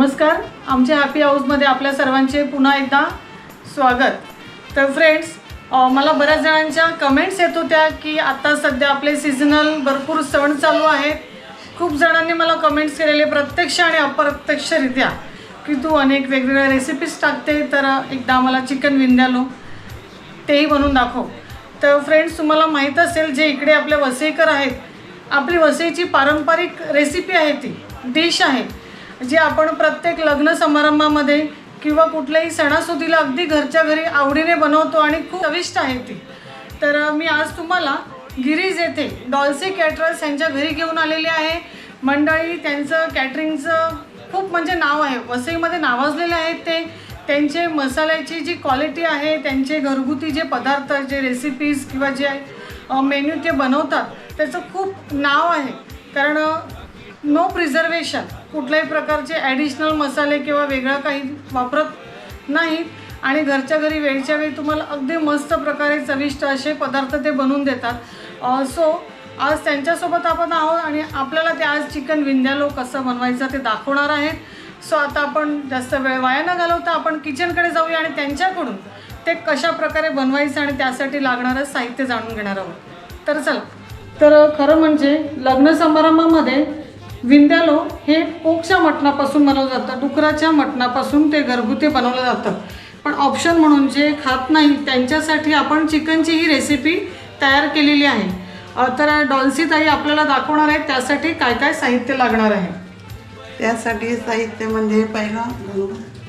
नमस्कार. आमच्या हॅपी हाऊसमध्ये आपल्या सर्वांचे पुन्हा एकदा स्वागत. तर फ्रेंड्स मला बऱ्याच जणांच्या कमेंट्स येत होत्या की आत्ता सध्या आपले सीझनल भरपूर सण चालू आहेत. खूप जणांनी मला कमेंट्स केलेले प्रत्यक्ष आणि अप्रत्यक्षरित्या की तू अनेक वेगवेगळ्या रेसिपीज टाकते तर एकदा मला चिकन विंद्यालो तेही बनवून दाखव. तर फ्रेंड्स तुम्हाला माहीत असेल जे इकडे आपले वसईकर आहेत आपली वसईची पारंपरिक रेसिपी आहे ती. डिश आहे. जी आपण प्रत्येक लग्न समारंभामध्ये किंवा कुठल्याही सणासुदीला अगदी घरच्या घरी आवडीने बनवतो आणि खूप चविष्ट आहे ती. तर मी आज तुम्हाला गिरीज येथे डॉल्सी कॅटरर्स यांच्या घरी घेऊन आलेले आहे. मंडळी त्यांचं कॅटरिंगचं खूप म्हणजे नाव आहे. वसईमध्ये नावाजलेले आहेत ते. त्यांचे मसाल्याची जी क्वालिटी आहे त्यांचे घरगुती जे पदार्थ जे रेसिपीज किंवा जे मेन्यू ते बनवतात त्याचं खूप नाव आहे. कारण नो प्रिझर्वेशन कुठल्याही प्रकारचे ॲडिशनल मसाले किंवा वेगळं काही वापरत नाहीत. आणि घरच्या घरी वेळच्या वेळी तुम्हाला अगदी मस्त प्रकारे चविष्ट असे पदार्थ ते बनवून देतात. सो आज त्यांच्यासोबत आपण आहोत आणि आपल्याला ते आज चिकन विंध्यालो कसं बनवायचं ते दाखवणार आहेत. सो आता आपण जास्त वेळ वाया न घालवता आपण किचनकडे जाऊया आणि त्यांच्याकडून ते कशा प्रकारे बनवायचं आणि त्यासाठी लागणारं साहित्य जाणून घेणार आहोत. तर चला. तर खरं म्हणजे लग्न समारंभामध्ये विंद्यालो हे पोकच्या मटणापासून बनवलं जातं. डुकराच्या मटणापासून ते घरगुती बनवलं जातं. पण ऑप्शन म्हणून जे खात नाही त्यांच्यासाठी आपण चिकनची ही रेसिपी तयार केलेली आहे. तर डॉल्सी ताई आपल्याला दाखवणार आहेत त्यासाठी काय काय साहित्य लागणार आहे? त्यासाठी साहित्य म्हणजे पहिलं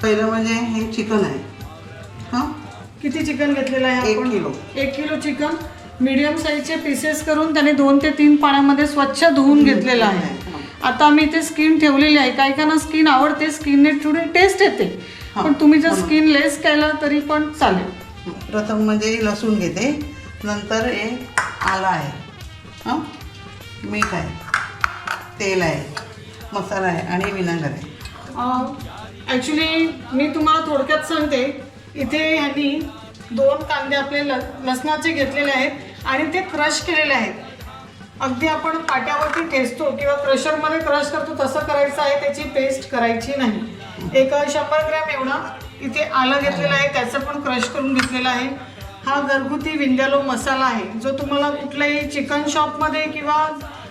पहिलं म्हणजे हे चिकन आहे. हां? किती चिकन घेतलेलं आहे एक आपण? किलो. एक किलो चिकन. मीडियम साईजचे पीसेस करून त्याने दोन ते तीन पाण्यामध्ये स्वच्छ धुवून घेतलेलं आहे. आता मी ते स्किन ठेवलेली आहे. काही काहींना स्किन आवडते स्किनने थोडी टेस्ट येते. हा, पण तुम्ही जर. स्किन लेस केलं तरी पण चालेल. प्रथम म्हणजे लसूण घेते. नंतर हे आलं आहे. हां? मीठ आहे. तेल आहे. मसाला आहे आणि विनेगर आहे. ॲक्च्युली मी तुम्हाला थोडक्यात सांगते. इथे ह्यांनी दोन कांदे आपले ल लसणाचे घेतलेले आहेत आणि ते क्रश केलेले आहेत. अगदी आपण पाट्यावरती ठेचतो किंवा क्रशरमध्ये क्रश करतो तसं करायचं आहे त्याची पेस्ट करायची नाही. एक शंभर ग्रॅम एवढा इथे आलं घेतलेलं आहे त्याचं पण क्रश करून घेतलेलं आहे. हा घरगुती विंद्यालो मसाला आहे जो तुम्हाला कुठल्याही चिकन शॉपमध्ये किंवा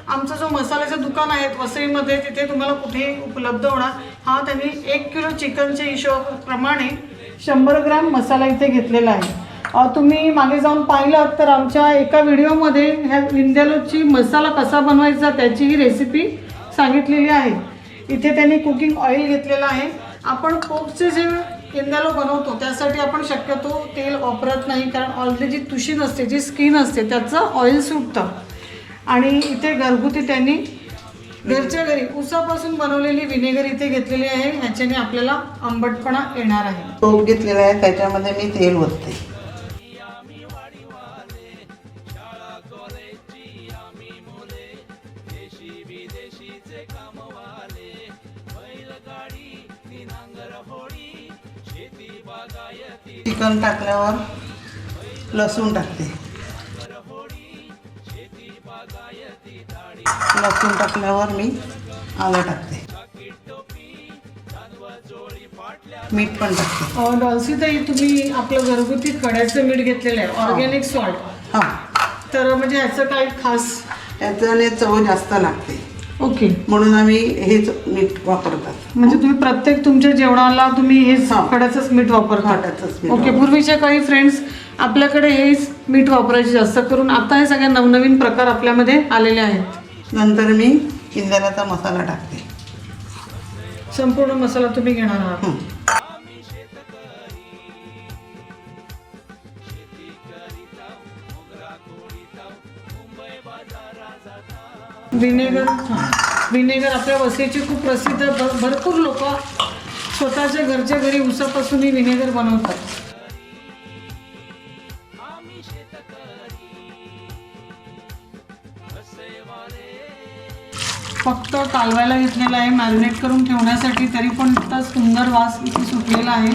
आमचं जो मसाल्याचं दुकान आहे वसईमध्ये तिथे तुम्हाला कुठेही उपलब्ध होणार. हा त्यांनी एक किलो चिकनच्या हिशोबाप्रमाणे शंभर ग्रॅम मसाला इथे घेतलेला आहे. तुम्ही मागे जाऊन पाहिलं तर आमच्या एका व्हिडिओमध्ये ह्या विंद्यालोची मसाला कसा बनवायचा त्याचीही रेसिपी सांगितलेली आहे. इथे त्यांनी कुकिंग ऑइल घेतलेलं आहे. आपण पोपचे जे विंद्यालो बनवतो त्यासाठी आपण शक्यतो तेल वापरत नाही कारण ऑलरेडी जी तुशी असते जी स्किन असते त्याचं ऑइल सुटतं. आणि इथे घरगुती त्यांनी घरच्या घरी उसापासून बनवलेली विनेगर इथे घेतलेली आहे. ह्याच्याने आपल्याला आंबटपणा येणार आहे. तूप घेतलेला आहे त्याच्यामध्ये मी तेल ओतते. चिकन टाकल्यावर लसूण टाकते. लसूण टाकल्यावर मी आलं टाकते. मीठ पण टाकते. अं, डॉल्सी ताई तुम्ही आपलं घरगुती खड्याचं मीठ घेतलेलं आहे ऑर्गॅनिक सॉल्ट. हां. तर म्हणजे ह्याचं काय खास? त्याच्याने चव जास्त लागते. ओके. म्हणून आम्ही हेच मीठ वापरतात. म्हणजे तुम्ही प्रत्येक तुमच्या जेवणाला तुम्ही हेच हा. खड्याचंच मीठ वापरता. मीठ ओके पूर्वीच्या काही फ्रेंड्स आपल्याकडे हेच मीठ वापरायचे जास्त करून आता हे सगळे नवनवीन प्रकार आपल्यामध्ये आलेले आहेत. नंतर मी इंद्राचा मसाला टाकते. संपूर्ण मसाला तुम्ही घेणार आहात. हं. विनेगर विनेगर आपल्या वसईची खूप प्रसिद्ध भर भरपूर लोक स्वतःच्या घरच्या घरी उसापासूनही विनेगर बनवतात. फक्त कालवायला घेतलेला आहे मॅरिनेट करून ठेवण्यासाठी तरी पण इतका सुंदर वास इथे सुटलेला आहे.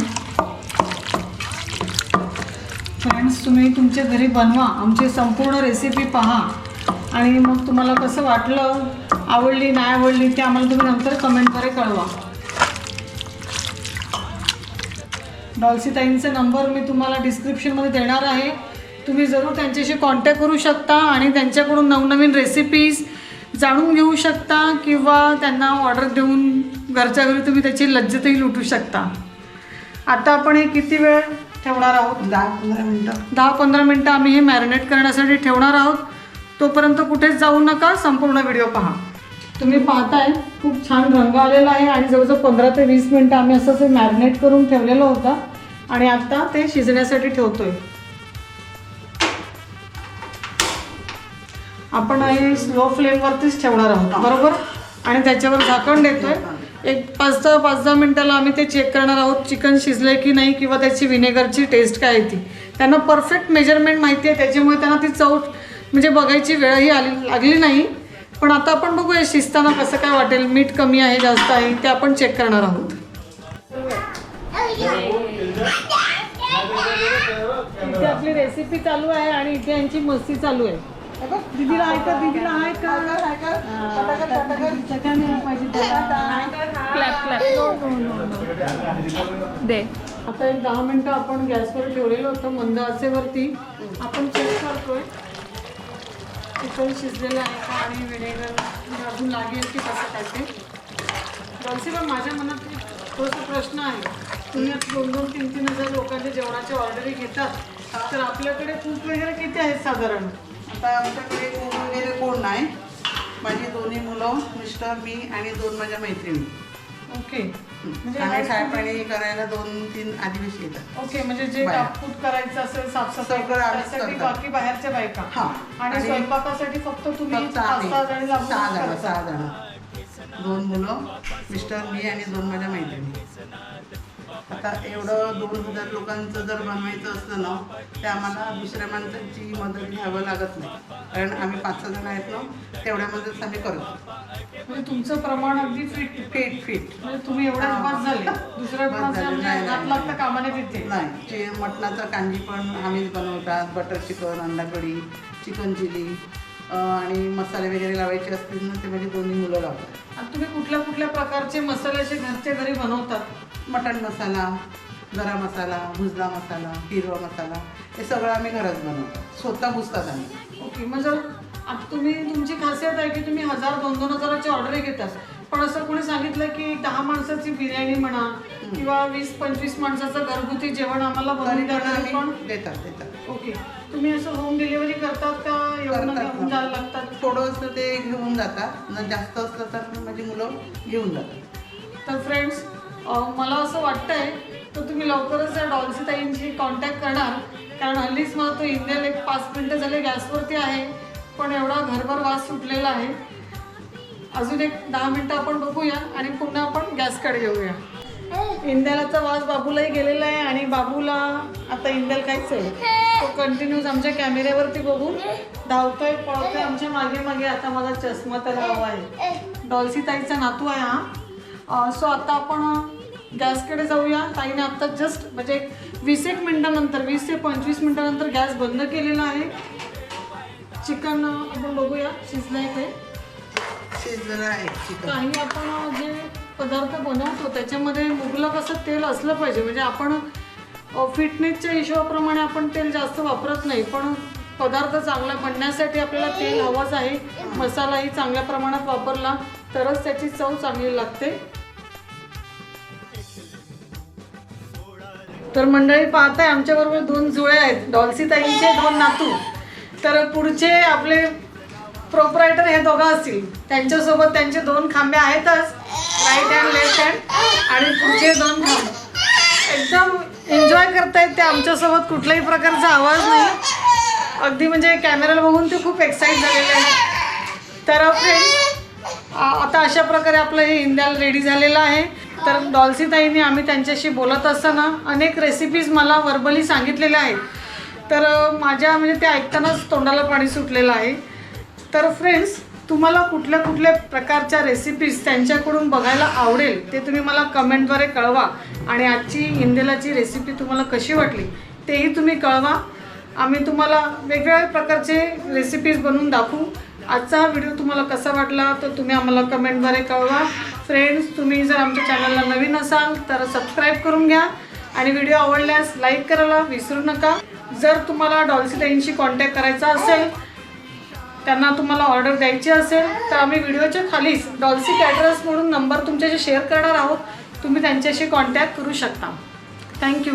फ्रेंड्स तुम्ही तुमच्या घरी बनवा आमची संपूर्ण रेसिपी पहा. आणि मग तुम्हाला कसं वाटलं? आवडली नाही आवडली ते आम्हाला तुम्ही नंतर कमेंटद्वारे कळवा. डॉल्सीताईंचा नंबर मी तुम्हाला डिस्क्रिप्शनमध्ये देणार आहे. तुम्ही जरूर त्यांच्याशी कॉन्टॅक्ट करू शकता आणि त्यांच्याकडून नवनवीन रेसिपीज जाणून घेऊ शकता किंवा त्यांना ऑर्डर देऊन घरच्या घरी तुम्ही त्याची लज्जतही लुटू शकता. आता आपण हे किती वेळ ठेवणार आहोत? दहा पंधरा मिनटं. दहा पंधरा मिनटं आम्ही हे मॅरिनेट करण्यासाठी ठेवणार आहोत. तोपर्यंत कुठेच जाऊ नका संपूर्ण व्हिडिओ पहा. तुम्ही पाहताय खूप छान रंग आलेला आहे आणि जवळजवळ पंधरा ते वीस मिनटं आम्ही असं हे मॅरिनेट करून ठेवलेलं होतं आणि आता ते शिजण्यासाठी ठेवतोय. आपण हे स्लो फ्लेमवरतीच ठेवणार आहोत बरोबर? आणि त्याच्यावर झाकण देतोय. एक पाच दहा पाच दहा मिनटाला आम्ही ते चेक करणार आहोत चिकन शिजलंय की नाही किंवा त्याची विनेगरची टेस्ट काय आहे ती. त्यांना परफेक्ट मेजरमेंट माहिती आहे त्याच्यामुळे त्यांना ती चव म्हणजे बघायची वेळही आली लागली नाही. पण आता आपण बघूया शिजताना कसं काय वाटेल. मीठ कमी आहे जास्त आहे ते आपण चेक करणार आहोत. इथे आपली रेसिपी चालू आहे आणि इथे यांची मस्ती चालू आहे. दीदीला आहे का? दीदीला आहे का? दे. आता एक दहा मिनिटं आपण गॅसवर ठेवलेलं होतं मंद आचेवरती. आपण चेक करतोय. चिकन शिजलेलं आहे का आणि विनेगर अजून लागेल की कसं काय ते? जॉन्सी पण माझ्या मनात थोडंसं प्रश्न आहे. तुम्ही आता दोन दोन तीन तीन हजार लोकांच्या जेवणाच्या ऑर्डरी घेतात तर आपल्याकडे कूक वगैरे किती आहेत साधारण? आता आमच्याकडे कोण वगैरे कोण नाही. माझी दोन्ही मुलं मिस्टर मी आणि दोन माझ्या मैत्रिणी. ओके म्हणजे सायपाणी करायला दोन तीन आदिवासी येतात ओके म्हणजे जे. कापकूट करायचं असेल साफसफाई सगळं आम्हीच त्यासाठी करतो. बाकी बाहेरच्या बायका हा. आणि आणि स्वयंपाकासाठी फक्त तुम्ही फक्त पाच आम्ही सहा जणी सहा जण. सहा जण दोन मुलं मिस्टर मी आणि दोन माझ्या मैत्रिणी आता एवढं दोन हजार लोकांचं जर बनवायचं असलं ना ते आम्हाला दुसऱ्या माणसांची मदत घ्यावं लागत नाही. कारण आम्ही पाच सहा जण आहेत ना तेवढ्यामध्येच आम्ही करतो म्हणजे तुमचं प्रमाण अगदी फिट फिट फिट म्हणजे तुम्ही एवढ्याच पास झाले. दुसऱ्या बस झाले. लागता कामाने तिथे नाही चे मटणाचं कांजी पण आम्हीच बनवतात. बटर चिकन अंडा कढी चिकन चिली. आणि मसाले वगैरे लावायचे असतील ना ते माझी दोन्ही मुलं लावतात. आणि तुम्ही कुठल्या कुठल्या प्रकारचे मसाले असे घरच्या घरी बनवतात मटण मसाला गरम मसाला भुजला मसाला हिरवा मसाला हे सगळं आम्ही घरात बनवतो. स्वतः भुजतात आम्ही. ओके मग जर आता तुम्ही तुमची खासियत आहे की तुम्ही हजार दोन दोन हजाराची ऑर्डर घेतात. पण असं कोणी सांगितलं की दहा माणसाची बिर्याणी म्हणा किंवा वीस पंचवीस माणसाचं घरगुती जेवण आम्हाला बनवून पण देतात देतात. ओके. तुम्ही असं होम डिलिव्हरी करतात का? एवढं घेऊन जायला लागतात? थोडंसं ते घेऊन जातात. न जास्त असलं तर माझी मुलं घेऊन जातात. तर फ्रेंड्स मला असं वाटतंय तर तुम्ही लवकरच या डॉल्सी ताईंशी कॉन्टॅक्ट करणार. कारण हल्लीच मला तो इंडियल एक पाच मिनटं झाले गॅसवरती आहे. पण एवढा घरभर वास सुटलेला आहे. अजून एक दहा मिनटं आपण बघूया आणि पुन्हा आपण गॅसकडे घेऊया. इंद्यालाचा वास बाबूलाही गेलेला आहे आणि बाबूला आता इंद्याल काहीच आहे. तो कंटिन्यूज आमच्या कॅमेऱ्यावरती बघून धावतोय पळतोय आमच्या मागे मागे. आता माझा चष्मा त्याला हवा आहे. डॉल्सी ताईचा नातू आहे हा. सो आता आपण गॅसकडे जाऊया. ताईने आत्ता जस्ट म्हणजे वीस एक मिनटानंतर वीस ते पंचवीस मिनटानंतर गॅस बंद केलेला आहे. चिकन आपण बघूया शिजलंय ते. शिजलेलं आहे चिकन. काही आपण जे पदार्थ बनवतो त्याच्यामध्ये मुबलक असं तेल असलं पाहिजे. म्हणजे आपण फिटनेसच्या हिशोबाप्रमाणे आपण तेल जास्त वापरत नाही पण पदार्थ चांगला बनण्यासाठी आपल्याला तेल हवाच आहे. मसालाही चांगल्या प्रमाणात वापरला तरच त्याची चव चांगली लागते. तर मंडळी पाहताय आमच्याबरोबर दोन जुळे आहेत. डॉल्सी ताईंचे दोन नातू. तर पुढचे आपले प्रोपरायटर हे दोघं असतील. त्यांच्यासोबत त्यांचे दोन खांबे आहेतच. राईट हँड लेफ्ट हँड आणि पुढचे दोन खांबे. एकदम एन्जॉय करतायत ते आमच्यासोबत कुठल्याही प्रकारचा आवाज नाही. अगदी म्हणजे कॅमेऱ्याला बघून ते खूप एक्साईट झालेले आहेत. तर फ्रेंड्स आता अशा प्रकारे आपलं हे इंद्याल रेडी झालेलं आहे. तर डॉल्सी ताईने आम्ही त्यांच्याशी बोलत असताना अनेक रेसिपीज मला वर्बली सांगितलेल्या आहेत. तर माझ्या म्हणजे ते ऐकतानाच तोंडाला पाणी सुटलेलं आहे. तर फ्रेंड्स तुम्हाला कुठल्या कुठल्या प्रकारच्या रेसिपीज त्यांच्याकडून बघायला आवडेल ते तुम्ही मला कमेंटद्वारे कळवा. आणि आजची इंदेलाची रेसिपी तुम्हाला कशी वाटली तेही तुम्ही कळवा. आम्ही तुम्हाला वेगवेगळ्या प्रकारचे रेसिपीज बनवून दाखवू. आजचा व्हिडिओ तुम्हाला कसा वाटला तर तुम्ही आम्हाला कमेंटद्वारे कळवा. फ्रेंड्स तुम्ही जर आमच्या चॅनलला नवीन असाल तर सबस्क्राईब करून घ्या. आणि व्हिडिओ आवडल्यास लाईक करायला विसरू नका. जर तुम्हाला डॉल्सी ताईंशी कॉन्टॅक्ट करायचा असेल त्यांना तुम्हाला ऑर्डर द्यायची असेल तर आम्ही व्हिडिओच्या खालीच डॉल्सी कॅटरर्स म्हणून नंबर तुमच्याशी शेअर करणार आहोत. तुम्ही त्यांच्याशी कॉन्टॅक्ट करू शकता. थँक्यू